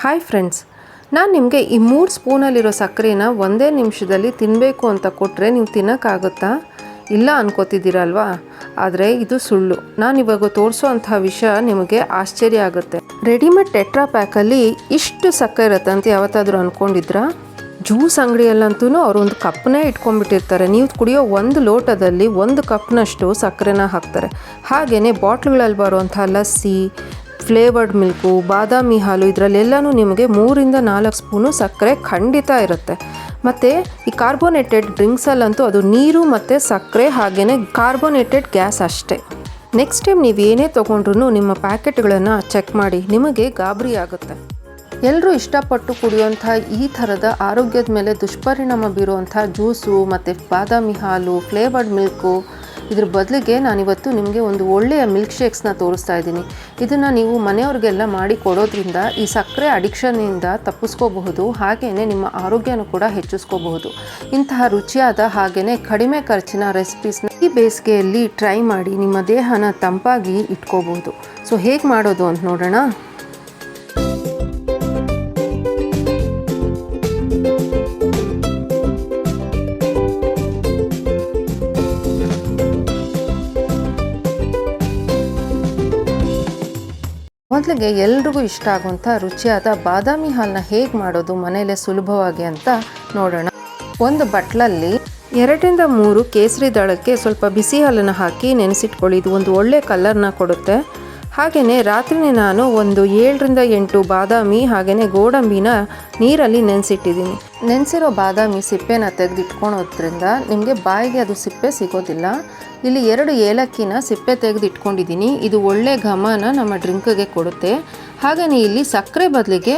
Hi friends ನಾನು ನಿಮಗೆ ಈ ಮೂರು ಸ್ಪೂನಲ್ಲಿರೋ ಸಕ್ಕರೆನ ಒಂದೇ ನಿಮಿಷದಲ್ಲಿ ತಿನ್ನಬೇಕು ಅಂತ ಕೊಟ್ಟರೆ ನೀವು ತಿನ್ನೋಕ್ಕಾಗುತ್ತಾ? ಇಲ್ಲ ಅನ್ಕೋತಿದ್ದೀರಲ್ವಾ? ಆದರೆ ಇದು ಸುಳ್ಳು. ನಾನು ಇವಾಗ ಅಂತಹ ವಿಷಯ ನಿಮಗೆ ಆಶ್ಚರ್ಯ ಆಗುತ್ತೆ. ರೆಡಿಮೇಡ್ ಟೆಟ್ರಾ ಪ್ಯಾಕಲ್ಲಿ ಇಷ್ಟು ಸಕ್ಕರೆ ಇರುತ್ತೆ ಅಂತ ಯಾವತ್ತಾದರೂ ಅಂದ್ಕೊಂಡಿದ್ರಾ ಜ್ಯೂಸ್ ಅಂಗಡಿಯಲ್ಲಂತೂ ಅವರು ಒಂದು ಕಪ್ನೇ ಇಟ್ಕೊಂಡ್ಬಿಟ್ಟಿರ್ತಾರೆ. ನೀವು ಕುಡಿಯೋ ಒಂದು ಲೋಟದಲ್ಲಿ ಒಂದು ಕಪ್ನಷ್ಟು ಸಕ್ಕರೆನ ಹಾಕ್ತಾರೆ. ಹಾಗೆಯೇ ಬಾಟ್ಲ್ಗಳಲ್ಲಿ ಬರುವಂಥ ಲಸ್ಸಿ ಫ್ಲೇವರ್ಡ್ ಮಿಲ್ಕು, ಬಾದಾಮಿ ಹಾಲು ಇದರಲ್ಲೆಲ್ಲನೂ ನಿಮಗೆ ಮೂರಿಂದ ನಾಲ್ಕು ಸ್ಪೂನು ಸಕ್ಕರೆ ಖಂಡಿತ ಇರುತ್ತೆ. ಮತ್ತು ಈ ಕಾರ್ಬೋನೇಟೆಡ್ ಡ್ರಿಂಕ್ಸಲ್ಲಂತೂ ಅದು ನೀರು ಮತ್ತು ಸಕ್ಕರೆ ಹಾಗೇ ಕಾರ್ಬೋನೇಟೆಡ್ ಗ್ಯಾಸ್ ಅಷ್ಟೇ. ನೆಕ್ಸ್ಟ್ ಟೈಮ್ ನೀವು ಏನೇ ತೊಗೊಂಡ್ರು ನಿಮ್ಮ ಪ್ಯಾಕೆಟ್ಗಳನ್ನು ಚೆಕ್ ಮಾಡಿ, ನಿಮಗೆ ಗಾಬರಿ ಆಗುತ್ತೆ. ಎಲ್ಲರೂ ಇಷ್ಟಪಟ್ಟು ಕುಡಿಯುವಂಥ ಈ ಥರದ ಆರೋಗ್ಯದ ಮೇಲೆ ದುಷ್ಪರಿಣಾಮ ಬೀರುವಂಥ ಜ್ಯೂಸು ಮತ್ತು ಬಾದಾಮಿ ಹಾಲು, ಫ್ಲೇವರ್ಡ್ ಮಿಲ್ಕು ಇದ್ರ ಬದಲಿಗೆ ನಾನಿವತ್ತು ನಿಮಗೆ ಒಂದು ಒಳ್ಳೆಯ ಮಿಲ್ಕ್ ಶೇಕ್ಸ್ನ ತೋರಿಸ್ತಾ ಇದ್ದೀನಿ. ಇದನ್ನು ನೀವು ಮನೆಯವ್ರಿಗೆಲ್ಲ ಮಾಡಿ ಕೊಡೋದ್ರಿಂದ ಈ ಸಕ್ಕರೆ ಅಡಿಕ್ಷನ್ನಿಂದ ತಪ್ಪಿಸ್ಕೋಬಹುದು ಹಾಗೆಯೇ ನಿಮ್ಮ ಆರೋಗ್ಯನೂ ಕೂಡ ಹೆಚ್ಚಿಸ್ಕೋಬಹುದು. ಇಂತಹ ರುಚಿಯಾದ ಹಾಗೆಯೇ ಕಡಿಮೆ ಖರ್ಚಿನ ರೆಸಿಪೀಸ್ನ ಈ ಬೇಸಿಗೆಯಲ್ಲಿ ಟ್ರೈ ಮಾಡಿ ನಿಮ್ಮ ದೇಹನ ತಂಪಾಗಿ ಇಟ್ಕೋಬಹುದು. ಸೊ ಹೇಗೆ ಮಾಡೋದು ಅಂತ ನೋಡೋಣ. ಮೊದಲಿಗೆ ಎಲ್ರಿಗೂ ಇಷ್ಟ ಆಗುವಂಥ ರುಚಿಯಾದ ಬಾದಾಮಿ ಹಾಲನ್ನ ಹೇಗೆ ಮಾಡೋದು ಮನೆಯಲ್ಲೇ ಸುಲಭವಾಗಿ ಅಂತ ನೋಡೋಣ. ಒಂದು ಬಟ್ಲಲ್ಲಿ ಎರಡರಿಂದ ಮೂರು ಕೇಸರಿ ದಳಕ್ಕೆ ಸ್ವಲ್ಪ ಬಿಸಿ ಹಾಲನ್ನು ಹಾಕಿ ನೆನೆಸಿಟ್ಕೊಳ್ಳಿ. ಇದು ಒಂದು ಒಳ್ಳೆ ಕಲರ್ನ ಕೊಡುತ್ತೆ. ಹಾಗೆಯೇ ರಾತ್ರಿನೇ ನಾನು ಒಂದು ಏಳರಿಂದ ಎಂಟು ಬಾದಾಮಿ ಹಾಗೆಯೇ ಗೋಡಂಬಿನ ನೀರಲ್ಲಿ ನೆನೆಸಿಟ್ಟಿದ್ದೀನಿ. ನೆನೆಸಿರೋ ಬಾದಾಮಿ ಸಿಪ್ಪೆನ ತೆಗೆದಿಟ್ಕೊಳೋದ್ರಿಂದ ನಿಮಗೆ ಬಾಯಿಗೆ ಅದು ಸಿಪ್ಪೆ ಸಿಗೋದಿಲ್ಲ. ಇಲ್ಲಿ ಎರಡು ಏಲಕ್ಕಿನ ಸಿಪ್ಪೆ ತೆಗೆದು ಇಟ್ಕೊಂಡಿದ್ದೀನಿ ಇದು ಒಳ್ಳೆ ಘಮನ ನಮ್ಮ ಡ್ರಿಂಕ್ಗೆ ಕೊಡುತ್ತೆ. ಹಾಗೆಯೇ ಇಲ್ಲಿ ಸಕ್ಕರೆ ಬದಲಿಗೆ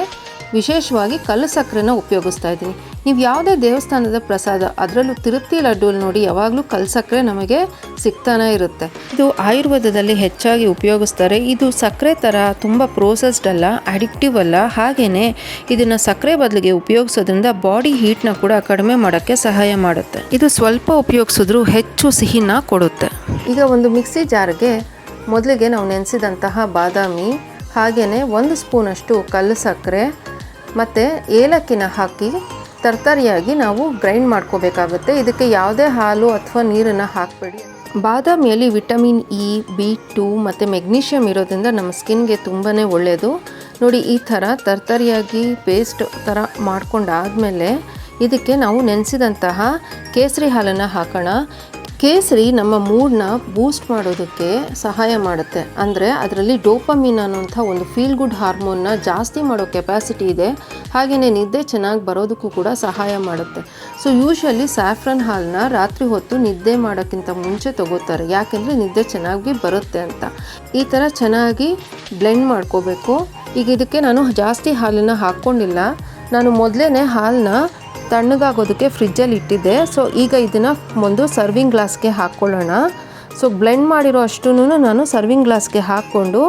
ವಿಶೇಷವಾಗಿ ಕಲ್ಲು ಸಕ್ಕರೆನ ಉಪಯೋಗಿಸ್ತಾ ಇದ್ದೀನಿ. ನೀವು ಯಾವುದೇ ದೇವಸ್ಥಾನದ ಪ್ರಸಾದ, ಅದರಲ್ಲೂ ತಿರುಪ್ತಿ ಲಡ್ಡು ನೋಡಿ ಯಾವಾಗಲೂ ಕಲ್ಲು ಸಕ್ಕರೆ ನಮಗೆ ಸಿಗ್ತಾನೆ ಇರುತ್ತೆ. ಇದು ಆಯುರ್ವೇದದಲ್ಲಿ ಹೆಚ್ಚಾಗಿ ಉಪಯೋಗಿಸ್ತಾರೆ. ಇದು ಸಕ್ಕರೆ ಥರ ತುಂಬ ಪ್ರೋಸೆಸ್ಡ್ ಅಲ್ಲ ಅಡಿಕ್ಟಿವ್ ಅಲ್ಲ. ಹಾಗೆಯೇ ಇದನ್ನು ಸಕ್ಕರೆ ಬದಲಿಗೆ ಉಪಯೋಗಿಸೋದ್ರಿಂದ ಬಾಡಿ ಹೀಟ್ನ ಕೂಡ ಕಡಿಮೆ ಮಾಡೋಕ್ಕೆ ಸಹಾಯ ಮಾಡುತ್ತೆ. ಇದು ಸ್ವಲ್ಪ ಉಪಯೋಗಿಸಿದ್ರೂ ಹೆಚ್ಚು ಸಿಹಿನ ಕೊಡುತ್ತೆ. ಈಗ ಒಂದು ಮಿಕ್ಸಿ ಜಾರ್ಗೆ ಮೊದಲಿಗೆ ನಾವು ನೆನೆಸಿದಂತಹ ಬಾದಾಮಿ ಹಾಗೆಯೇ ಒಂದು ಸ್ಪೂನಷ್ಟು ಕಲ್ಲು ಸಕ್ಕರೆ ಮತ್ತು ಏಲಕ್ಕಿನ ಹಾಕಿ ತರ್ತರಿಯಾಗಿ ನಾವು ಗ್ರೈಂಡ್ ಮಾಡ್ಕೋಬೇಕಾಗುತ್ತೆ. ಇದಕ್ಕೆ ಯಾವುದೇ ಹಾಲು ಅಥವಾ ನೀರನ್ನು ಹಾಕಬೇಡಿ. ಬಾದಾಮಿಯಲ್ಲಿ ವಿಟಮಿನ್ ಇ, ಬಿ ಟು ಮತ್ತು ಮೆಗ್ನೀಷಿಯಮ್ ಇರೋದ್ರಿಂದ ನಮ್ಮ ಸ್ಕಿನ್ಗೆ ತುಂಬಾ ಒಳ್ಳೆಯದು ನೋಡಿ, ಈ ಥರ ತರ್ತರಿಯಾಗಿ ಪೇಸ್ಟ್ ಥರ ಮಾಡ್ಕೊಂಡಾದಮೇಲೆ ಇದಕ್ಕೆ ನಾವು ನೆನೆಸಿದಂತಹ ಕೇಸರಿ ಹಾಲನ್ನು ಹಾಕೋಣ. ಕೇಸರಿ ನಮ್ಮ ಮೂಡನ್ನ ಬೂಸ್ಟ್ ಮಾಡೋದಕ್ಕೆ ಸಹಾಯ ಮಾಡುತ್ತೆ. ಅಂದರೆ ಅದರಲ್ಲಿ ಡೋಪಮೀನ್ ಅನ್ನೋಂಥ ಒಂದು ಫೀಲ್ ಗುಡ್ ಹಾರ್ಮೋನ್ನ ಜಾಸ್ತಿ ಮಾಡೋ ಕೆಪಾಸಿಟಿ ಇದೆ. ಹಾಗೆಯೇ ನಿದ್ದೆ ಚೆನ್ನಾಗಿ ಬರೋದಕ್ಕೂ ಕೂಡ ಸಹಾಯ ಮಾಡುತ್ತೆ. ಸೊ ಯೂಶ್ವಲಿ ಸ್ಯಾಫ್ರನ್ ಹಾಲನ್ನ ರಾತ್ರಿ ಹೊತ್ತು ನಿದ್ದೆ ಮಾಡೋಕ್ಕಿಂತ ಮುಂಚೆ ತಗೋತಾರೆ. ಯಾಕೆಂದರೆ ನಿದ್ದೆ ಚೆನ್ನಾಗಿ ಬರುತ್ತೆ ಅಂತ. ಈ ಥರ ಚೆನ್ನಾಗಿ ಬ್ಲೆಂಡ್ ಮಾಡ್ಕೋಬೇಕು. ಈಗ ಇದಕ್ಕೆ ನಾನು ಜಾಸ್ತಿ ಹಾಲನ್ನು ಹಾಕ್ಕೊಂಡಿಲ್ಲ. ನಾನು ಮೊದಲೇ ಹಾಲನ್ನ ತಣ್ಣಗಾಗೋದಕ್ಕೆ ಫ್ರಿಜ್ಜಲ್ಲಿ ಇಟ್ಟಿದ್ದೆ. ಸೊ ಈಗ ಇದನ್ನು ಒಂದು ಸರ್ವಿಂಗ್ ಗ್ಲಾಸ್ಗೆ ಹಾಕ್ಕೊಳ್ಳೋಣ. ಸೊ ಬ್ಲೆಂಡ್ ಮಾಡಿರೋ ಅಷ್ಟೂ ನಾನು ಸರ್ವಿಂಗ್ ಗ್ಲಾಸ್ಗೆ ಹಾಕ್ಕೊಂಡು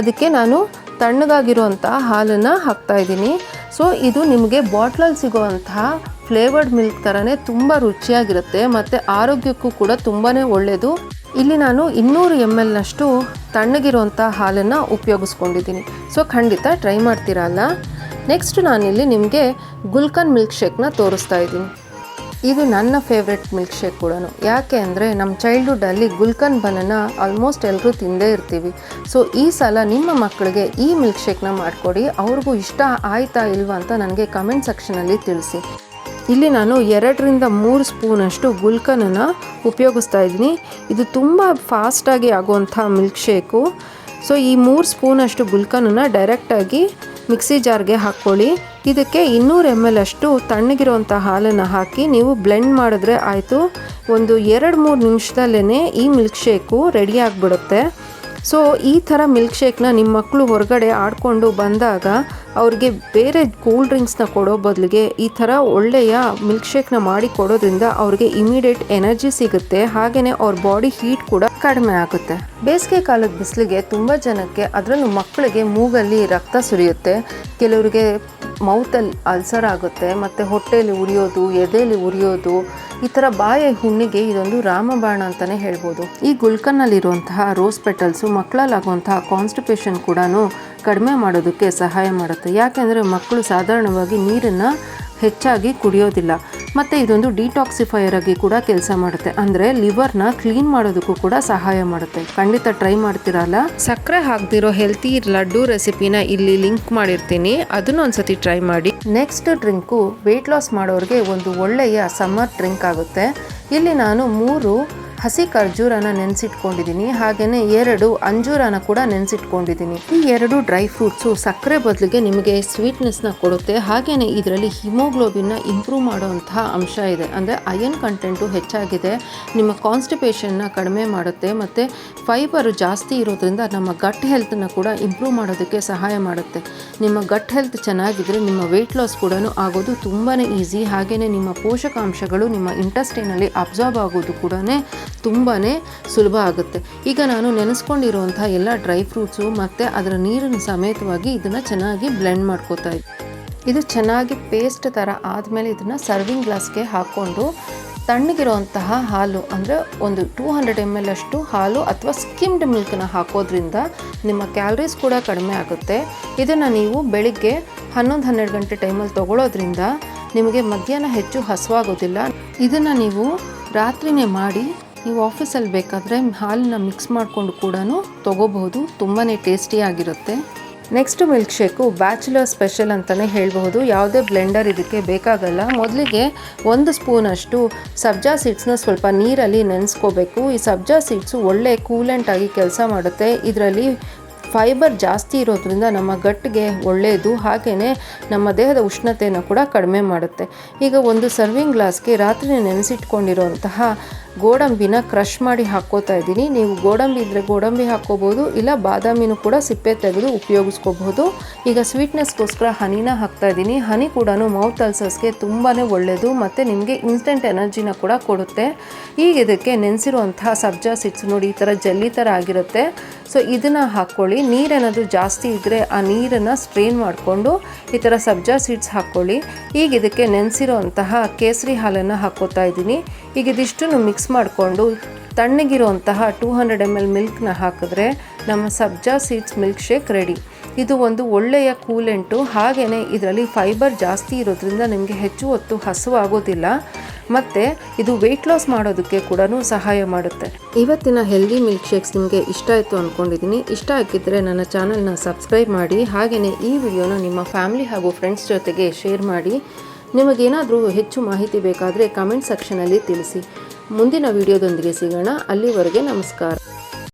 ಅದಕ್ಕೆ ನಾನು ತಣ್ಣಗಾಗಿರುವಂಥ ಹಾಲನ್ನು ಹಾಕ್ತಾಯಿದ್ದೀನಿ ಸೊ ಇದು ನಿಮಗೆ ಬಾಟ್ಲಲ್ಲಿ ಸಿಗೋವಂತಹ ಫ್ಲೇವರ್ಡ್ ಮಿಲ್ಕ್ ಥರನೇ ತುಂಬ ರುಚಿಯಾಗಿರುತ್ತೆ ಮತ್ತು ಆರೋಗ್ಯಕ್ಕೂ ಕೂಡ ತುಂಬಾ ಒಳ್ಳೆಯದು ಇಲ್ಲಿ ನಾನು ಇನ್ನೂರು ಎಂ ಎಲ್ನಷ್ಟು ತಣ್ಣಗಿರುವಂಥ ಹಾಲನ್ನು ಉಪಯೋಗಿಸ್ಕೊಂಡಿದ್ದೀನಿ. ಸೊ ಖಂಡಿತ ಟ್ರೈ ಮಾಡ್ತೀರಲ್ಲ? ನೆಕ್ಸ್ಟ್ ನಾನಿಲ್ಲಿ ನಿಮಗೆ ಗುಲ್ಕನ್ ಮಿಲ್ಕ್ ಶೇಕ್ನ ತೋರಿಸ್ತಾ ಇದ್ದೀನಿ. ಇದು ನನ್ನ ಫೇವ್ರೆಟ್ ಮಿಲ್ಕ್ ಶೇಕ್ ಕೂಡ ಯಾಕೆ ಅಂದರೆ ನಮ್ಮ ಚೈಲ್ಡ್ಹುಡ್ಡಲ್ಲಿ ಗುಲ್ಕನ್ ಬನನ ಆಲ್ಮೋಸ್ಟ್ ಎಲ್ಲರೂ ತಿಂದೇ ಇರ್ತೀವಿ. ಸೊ ಈ ಸಲ ನಿಮ್ಮ ಮಕ್ಕಳಿಗೆ ಈ ಮಿಲ್ಕ್ ಶೇಕ್ನ ಮಾಡಿಕೊಡಿ. ಅವ್ರಿಗೂ ಇಷ್ಟ ಆಯ್ತಾ ಇಲ್ವಾ ಅಂತ ನನಗೆ ಕಮೆಂಟ್ ಸೆಕ್ಷನಲ್ಲಿ ತಿಳಿಸಿ. ಇಲ್ಲಿ ನಾನು ಎರಡರಿಂದ ಮೂರು ಸ್ಪೂನಷ್ಟು ಗುಲ್ಕನನ್ನು ಉಪಯೋಗಿಸ್ತಾ ಇದ್ದೀನಿ. ಇದು ತುಂಬ ಫಾಸ್ಟಾಗಿ ಆಗುವಂಥ ಮಿಲ್ಕ್ ಶೇಕು ಸೊ ಈ ಮೂರು ಸ್ಪೂನಷ್ಟು ಗುಲ್ಕನನ್ನು ಡೈರೆಕ್ಟಾಗಿ ಮಿಕ್ಸಿ ಜಾರ್ಗೆ ಹಾಕ್ಕೊಳ್ಳಿ. ಇದಕ್ಕೆ ಇನ್ನೂರು ಎಂ ಎಲ್ ಅಷ್ಟು ತಣ್ಣಗಿರುವಂಥ ಹಾಲನ್ನು ಹಾಕಿ ನೀವು ಬ್ಲೆಂಡ್ ಮಾಡಿದ್ರೆ ಆಯಿತು. ಒಂದು ಎರಡು ಮೂರು ನಿಮಿಷದಲ್ಲೇ ಈ ಮಿಲ್ಕ್ ಶೇಕು ರೆಡಿ ಆಗಿಬಿಡುತ್ತೆ. ಸೊ ಈ ಥರ ಮಿಲ್ಕ್ ಶೇಕ್ನ ನಿಮ್ಮ ಮಕ್ಕಳು ಹೊರಗಡೆ ಆಡ್ಕೊಂಡು ಬಂದಾಗ ಅವ್ರಿಗೆ ಬೇರೆ ಕೂಲ್ ಡ್ರಿಂಕ್ಸ್ನ ಕೊಡೋ ಬದಲಿಗೆ ಈ ಥರ ಒಳ್ಳೆಯ ಮಿಲ್ಕ್ ಶೇಕ್ನ ಮಾಡಿ ಕೊಡೋದ್ರಿಂದ ಅವ್ರಿಗೆ ಇಮಿಡಿಯೇಟ್ ಎನರ್ಜಿ ಸಿಗುತ್ತೆ. ಹಾಗೆಯೇ ಅವ್ರ ಬಾಡಿ ಹೀಟ್ ಕೂಡ ಕಡಿಮೆ ಆಗುತ್ತೆ. ಬೇಸಿಗೆ ಕಾಲದ ಬಿಸಿಲಿಗೆ ತುಂಬ ಜನಕ್ಕೆ ಅದರಲ್ಲೂ ಮಕ್ಕಳಿಗೆ ಮೂಗಲ್ಲಿ ರಕ್ತ ಸುರಿಯುತ್ತೆ. ಕೆಲವರಿಗೆ ಮೌತಲ್ಲಿ ಅಲ್ಸರ್ ಆಗುತ್ತೆ, ಮತ್ತು ಹೊಟ್ಟೆಯಲ್ಲಿ ಉರಿಯೋದು ಎದೆಯಲ್ಲಿ ಉರಿಯೋದು, ಈ ಥರ ಬಾಯ ಹುಣ್ಣಿಗೆ ಇದೊಂದು ರಾಮಬಾಣ ಅಂತಲೇ ಹೇಳ್ಬೋದು. ಈ ಗುಲ್ಕನ್ನಲ್ಲಿರುವಂತಹ ರೋಸ್ ಪೆಟಲ್ಸು ಮಕ್ಕಳಲ್ಲಾಗುವಂತಹ ಕಾನ್ಸ್ಟಿಪೇಷನ್ ಕೂಡ ಕಡಿಮೆ ಮಾಡೋದಕ್ಕೆ ಸಹಾಯ ಮಾಡುತ್ತೆ. ಯಾಕೆಂದರೆ ಮಕ್ಕಳು ಸಾಧಾರಣವಾಗಿ ನೀರನ್ನು ಹೆಚ್ಚಾಗಿ ಕುಡಿಯೋದಿಲ್ಲ. ಮತ್ತು ಇದೊಂದು ಡಿಟಾಕ್ಸಿಫೈಯರ್ ಆಗಿ ಕೂಡ ಕೆಲಸ ಮಾಡುತ್ತೆ. ಅಂದರೆ ಲಿವರ್ನ ಕ್ಲೀನ್ ಮಾಡೋದಕ್ಕೂ ಕೂಡ ಸಹಾಯ ಮಾಡುತ್ತೆ. ಖಂಡಿತ ಟ್ರೈ ಮಾಡ್ತಿರಲ್ಲ? ಸಕ್ಕರೆ ಹಾಕ್ದಿರೋ ಹೆಲ್ತಿ ಲಡ್ಡು ರೆಸಿಪಿನ ಇಲ್ಲಿ ಲಿಂಕ್ ಮಾಡಿರ್ತೀನಿ. ಅದನ್ನು ಒಂದ್ಸತಿ ಟ್ರೈ ಮಾಡಿ. ನೆಕ್ಸ್ಟ್ ಡ್ರಿಂಕು ವೆಯ್ಟ್ ಲಾಸ್ ಮಾಡೋರಿಗೆ ಒಂದು ಒಳ್ಳೆಯ ಸಮ್ಮರ್ ಡ್ರಿಂಕ್ ಆಗುತ್ತೆ. ಇಲ್ಲಿ ನಾನು ಮೂರು ಹಸಿ ಖರ್ಜೂರನ ನೆನೆಸಿಟ್ಕೊಂಡಿದ್ದೀನಿ. ಹಾಗೆಯೇ ಎರಡು ಅಂಜೂರನ ಕೂಡ ನೆನೆಸಿಟ್ಕೊಂಡಿದ್ದೀನಿ. ಈ ಎರಡು ಡ್ರೈ ಫ್ರೂಟ್ಸು ಸಕ್ಕರೆ ಬದಲಿಗೆ ನಿಮಗೆ ಸ್ವೀಟ್ನೆಸ್ನ ಕೊಡುತ್ತೆ. ಹಾಗೆಯೇ ಇದರಲ್ಲಿ ಹಿಮೋಗ್ಲೋಬಿನ್ನ ಇಂಪ್ರೂವ್ ಮಾಡುವಂತಹ ಅಂಶ ಇದೆ. ಅಂದರೆ ಅಯನ್ ಕಂಟೆಂಟು ಹೆಚ್ಚಾಗಿದೆ. ನಿಮ್ಮ ಕಾನ್ಸ್ಟಿಪೇಷನ್ನ ಕಡಿಮೆ ಮಾಡುತ್ತೆ. ಮತ್ತು ಫೈಬರು ಜಾಸ್ತಿ ಇರೋದ್ರಿಂದ ನಮ್ಮ ಗಟ್ ಹೆಲ್ತನ್ನ ಕೂಡ ಇಂಪ್ರೂವ್ ಮಾಡೋದಕ್ಕೆ ಸಹಾಯ ಮಾಡುತ್ತೆ. ನಿಮ್ಮ ಗಟ್ ಹೆಲ್ತ್ ಚೆನ್ನಾಗಿದ್ರೆ ನಿಮ್ಮ ವೆಯ್ಟ್ ಲಾಸ್ ಕೂಡ ಆಗೋದು ತುಂಬಾ ಈಸಿ ಹಾಗೆಯೇ ನಿಮ್ಮ ಪೋಷಕಾಂಶಗಳು ನಿಮ್ಮ ಇಂಟಸ್ಟೈನಲ್ಲಿ ಅಬ್ಸಾರ್ಬ್ ಆಗೋದು ಕೂಡ ತುಂಬಾ ಸುಲಭ ಆಗುತ್ತೆ. ಈಗ ನಾನು ನೆನೆಸ್ಕೊಂಡಿರುವಂಥ ಎಲ್ಲ ಡ್ರೈ ಫ್ರೂಟ್ಸು ಮತ್ತು ಅದರ ನೀರಿನ ಸಮೇತವಾಗಿ ಇದನ್ನು ಚೆನ್ನಾಗಿ ಬ್ಲೆಂಡ್ ಮಾಡ್ಕೋತಾ ಇದು ಚೆನ್ನಾಗಿ ಪೇಸ್ಟ್ ಥರ ಆದಮೇಲೆ ಇದನ್ನು ಸರ್ವಿಂಗ್ ಗ್ಲಾಸ್ಗೆ ಹಾಕ್ಕೊಂಡು ತಣ್ಣಗಿರುವಂತಹ ಹಾಲು ಅಂದರೆ ಒಂದು ಟೂ ಹಂಡ್ರೆಡ್ ಎಂ ಎಲ್ ಅಷ್ಟು ಹಾಲು ಅಥವಾ ಸ್ಕಿಮ್ಡ್ ಮಿಲ್ಕನ್ನು ಹಾಕೋದ್ರಿಂದ ನಿಮ್ಮ ಕ್ಯಾಲರೀಸ್ ಕೂಡ ಕಡಿಮೆ ಆಗುತ್ತೆ. ಇದನ್ನು ನೀವು ಬೆಳಿಗ್ಗೆ ಹನ್ನೊಂದು ಹನ್ನೆರಡು ಗಂಟೆ ಟೈಮಲ್ಲಿ ತೊಗೊಳೋದ್ರಿಂದ ನಿಮಗೆ ಮಧ್ಯಾಹ್ನ ಹೆಚ್ಚು ಹಸುವಾಗೋದಿಲ್ಲ. ಇದನ್ನು ನೀವು ರಾತ್ರಿನೇ ಮಾಡಿ ನೀವು ಆಫೀಸಲ್ಲಿ ಬೇಕಾದರೆ ಹಾಲನ್ನ ಮಿಕ್ಸ್ ಮಾಡಿಕೊಂಡು ಕೂಡ ತೊಗೋಬಹುದು. ತುಂಬಾ ಟೇಸ್ಟಿಯಾಗಿರುತ್ತೆ next milk shake bachelor special ಅಂತಲೇ ಹೇಳಬಹುದು. ಯಾವುದೇ ಬ್ಲೆಂಡರ್ ಇದಕ್ಕೆ ಬೇಕಾಗಲ್ಲ. ಮೊದಲಿಗೆ ಒಂದು ಸ್ಪೂನಷ್ಟು ಸಬ್ಜಾ ಸೀಡ್ಸ್ನ ಸ್ವಲ್ಪ ನೀರಲ್ಲಿ ನೆನೆಸ್ಕೋಬೇಕು. ಈ ಸಬ್ಜಾ ಸೀಡ್ಸು ಒಳ್ಳೆ ಕೂಲೆಂಟ್ ಆಗಿ ಕೆಲಸ ಮಾಡುತ್ತೆ. ಇದರಲ್ಲಿ ಫೈಬರ್ ಜಾಸ್ತಿ ಇರೋದ್ರಿಂದ ನಮ್ಮ ಗಟ್ಟಿಗೆ ಒಳ್ಳೆಯದು ಹಾಗೆಯೇ ನಮ್ಮ ದೇಹದ ಉಷ್ಣತೆಯನ್ನು ಕೂಡ ಕಡಿಮೆ ಮಾಡುತ್ತೆ. ಈಗ ಒಂದು ಸರ್ವಿಂಗ್ ಗ್ಲಾಸ್ಗೆ ರಾತ್ರಿ ನೆನೆಸಿಟ್ಕೊಂಡಿರೋಂತಹ ಗೋಡಂಬಿನ ಕ್ರಷ್ ಮಾಡಿ ಹಾಕ್ಕೋತಾ ಇದ್ದೀನಿ. ನೀವು ಗೋಡಂಬಿ ಇದ್ದರೆ ಗೋಡಂಬಿ ಹಾಕ್ಕೋಬೋದು ಇಲ್ಲ ಬಾದಾಮಿನೂ ಕೂಡ ಸಿಪ್ಪೆ ತೆಗೆದು ಉಪಯೋಗಿಸ್ಕೋಬಹುದು. ಈಗ ಸ್ವೀಟ್ನೆಸ್ಗೋಸ್ಕರ ಹನಿನ ಹಾಕ್ತಾ ಇದ್ದೀನಿ. ಹನಿ ಕೂಡ ಮೌತ್ ಅಲ್ಸರ್ಸ್ಗೆ ತುಂಬಾ ಒಳ್ಳೆಯದು, ಮತ್ತು ನಿಮಗೆ ಇನ್ಸ್ಟೆಂಟ್ ಎನರ್ಜಿನ ಕೂಡ ಕೊಡುತ್ತೆ. ಈಗ ಇದಕ್ಕೆ ನೆನೆಸಿರುವಂತಹ ಸಬ್ಜಾ ಸಿಟ್ಸ್ ನೋಡಿ, ಈ ಥರ ಜಲ್ಲಿ ಥರ ಆಗಿರುತ್ತೆ. ಸೊ ಇದನ್ನು ಹಾಕ್ಕೊಳ್ಳಿ ನೀರೇನಾದರೂ ಜಾಸ್ತಿ ಇದ್ದರೆ ಆ ನೀರನ್ನು ಸ್ಟ್ರೈನ್ ಮಾಡಿಕೊಂಡು ಈ ಥರ ಸಬ್ಜಾ ಸೀಡ್ಸ್ ಹಾಕ್ಕೊಳ್ಳಿ ಈಗ ಇದಕ್ಕೆ ನೆನೆಸಿರೋಂತಹ ಕೇಸರಿ ಹಾಲನ್ನು ಹಾಕ್ಕೋತಾ ಇದ್ದೀನಿ. ಈಗ ಇದಿಷ್ಟನ್ನು ಮಿಕ್ಸ್ ಮಾಡಿಕೊಂಡು ತಣ್ಣಗಿರುವಂತಹ ಟೂ ಹಂಡ್ರೆಡ್ ಎಂ ಎಲ್ ಮಿಲ್ಕ್ನ ಹಾಕಿದ್ರೆ ನಮ್ಮ sabja seeds milk shake ready. ಇದು ಒಂದು ಒಳ್ಳೆಯ ಕೂಲೆಂಟು. ಹಾಗೆಯೇ ಇದರಲ್ಲಿ ಫೈಬರ್ ಜಾಸ್ತಿ ಇರೋದ್ರಿಂದ ನಿಮಗೆ ಹೆಚ್ಚು ಹೊತ್ತು ಹಸುವಾಗೋದಿಲ್ಲ. ಮತ್ತು ಇದು ವೆಯ್ಟ್ ಲಾಸ್ ಮಾಡೋದಕ್ಕೆ ಕೂಡ ಸಹಾಯ ಮಾಡುತ್ತೆ. ಇವತ್ತಿನ ಹೆಲ್ದಿ ಮಿಲ್ಕ್ ಶೇಕ್ಸ್ ನಿಮಗೆ ಇಷ್ಟ ಆಯಿತು ಅಂದ್ಕೊಂಡಿದ್ದೀನಿ ಇಷ್ಟ ಆಗಿದ್ದರೆ ನನ್ನ ಚಾನಲ್ನ ಸಬ್ಸ್ಕ್ರೈಬ್ ಮಾಡಿ. ಹಾಗೆಯೇ ಈ ವಿಡಿಯೋನ ನಿಮ್ಮ ಫ್ಯಾಮಿಲಿ ಹಾಗೂ ಫ್ರೆಂಡ್ಸ್ ಜೊತೆಗೆ ಶೇರ್ ಮಾಡಿ. ನಿಮಗೇನಾದರೂ ಹೆಚ್ಚು ಮಾಹಿತಿ ಬೇಕಾದರೆ ಕಮೆಂಟ್ ಸೆಕ್ಷನಲ್ಲಿ ತಿಳಿಸಿ. ಮುಂದಿನ ವಿಡಿಯೋದೊಂದಿಗೆ ಸಿಗೋಣ. ಅಲ್ಲಿವರೆಗೆ ನಮಸ್ಕಾರ.